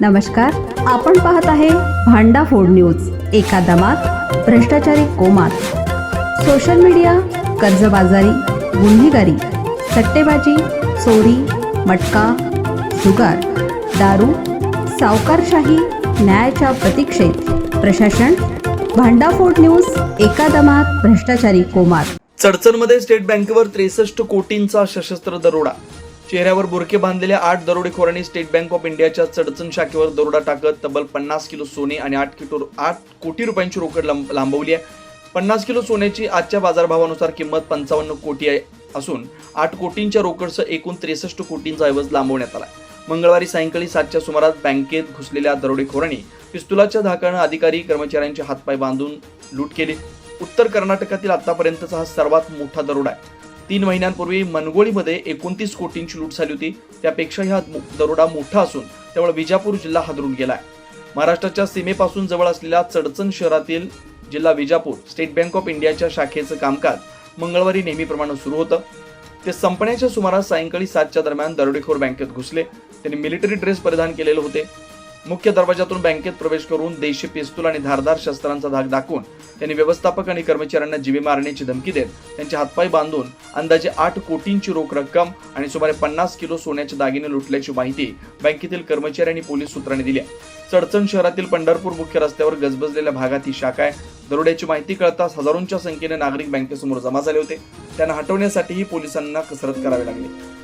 नमस्कार आपण पाहत आहे भांडा फोड न्यूज एका दमात भ्रष्टाचारी कोमात. सोशल मीडिया कर्जबाजारी गुन्हेगारी सट्टेबाजी चोरी मटका जुगार दारू सावकारशाही न्यायाच्या प्रतीक्षेत. प्रशासन भांडाफोड न्यूज एका दमात भ्रष्टाचारी कोमात. चडचणमध्ये स्टेट बँकेवर त्रेसष्ट कोटींचा सशस्त्र दरोडा. चेहऱ्यावर बुरके बांधलेल्या आठ दरोडेखोरांनी स्टेट बँक ऑफ इंडियाच्या चडचण शाखेवर दरोडा टाकत तब्बल पन्नास किलो सोने आणि आठ किलो आठ कोटी रुपयांची रोकड लांब- लांबवली आहे. पन्नास किलो सोन्याची आजच्या बाजारभावानुसार किंमत पंचावन्न कोटी आहे असून आठ कोटींच्या रोकडसह एकूण त्रेसष्ट कोटींचा ऐवज लांबवण्यात आला मंगळवारी सायंकाळी सातच्या सुमारास बँकेत घुसलेल्या दरोडेखोरांनी पिस्तुलाच्या धाकानं अधिकारी कर्मचाऱ्यांचे हातपाय बांधून लूट केली. उत्तर कर्नाटकातील आतापर्यंतचा हा सर्वात मोठा दरोडा आहे. तीन महिन्यांपूर्वी मनगोळीमध्ये एकोणतीस कोटींची लूट झाली होती. त्यापेक्षा हा दरोडा मोठा असून त्यामुळे विजापूर जिल्हा हादरून गेलाय. महाराष्ट्राच्या सीमेपासून जवळ असलेल्या चडचण शहरातील जिल्हा विजापूर स्टेट बँक ऑफ इंडियाच्या शाखेचं कामकाज मंगळवारी नेहमीप्रमाणे सुरू होतं. ते संपण्याच्या सुमारास सायंकाळी सातच्या दरम्यान दरोडेखोर बँकेत घुसले. त्यांनी मिलिटरी ड्रेस परिधान केलेले होते. मुख्य दरवाजातून बँकेत प्रवेश करून देशी पिस्तूल आणि धारदार शस्त्रांचा धाक दाखवून त्यांनी व्यवस्थापक आणि कर्मचाऱ्यांना जीवे मारण्याची धमकी देत त्यांचे हातपाय बांधून अंदाजे आठ कोटींची रोख रक्कम आणि सुमारे पन्नास किलो सोन्याचे दागिने लुटल्याची माहिती बँकेतील कर्मचारी आणि पोलीस सूत्रांनी दिली चडचण शहरातील पंढरपूर मुख्य रस्त्यावर गजबजलेल्या भागात ही शाखा आहे. दरोड्याची माहिती कळताच हजारोंच्या संख्येने नागरिक बँकेसमोर जमा झाले होते. त्यांना हटवण्यासाठीही पोलिसांना कसरत करावी लागली.